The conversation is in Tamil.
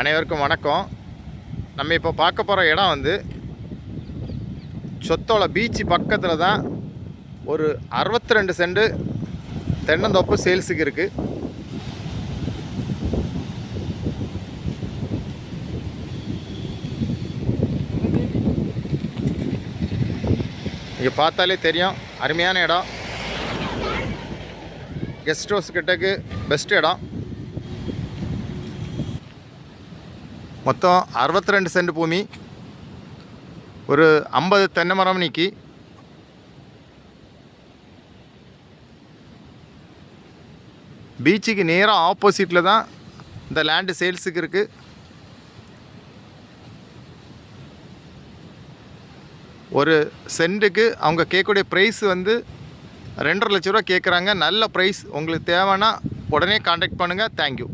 அனைவருக்கும் வணக்கம். நம்ம இப்போ பார்க்க போகிற இடம் வந்து சொத்தோல பீச்சு பக்கத்தில் தான் ஒரு அறுபத்தி ரெண்டு சென்ட் தென்னந்தோப்பு சேல்ஸுக்கு இருக்குது இங்கே பார்த்தாலே தெரியும் அருமையான இடம். கெஸ்ட் ஹவுஸ் கிட்டக்கு பெஸ்ட் இடம். மொத்தம் அறுபத்தி ரெண்டு சென்ட் பூமி ஒரு ஐம்பது தென்னை மரம் நீக்கி பீச்சுக்கு நேராக ஆப்போசிட்டில் தான் இந்த லேண்டு சேல்ஸுக்கு இருக்குது ஒரு சென்ட்டுக்கு அவங்க கேட்கக்கூடிய ப்ரைஸ் வந்து ரெண்டரை லட்ச ரூபா கேட்குறாங்க. நல்ல ப்ரைஸ் உங்களுக்கு தேவைன்னா உடனே காண்டாக்ட் பண்ணுங்கள் தேங்க்யூ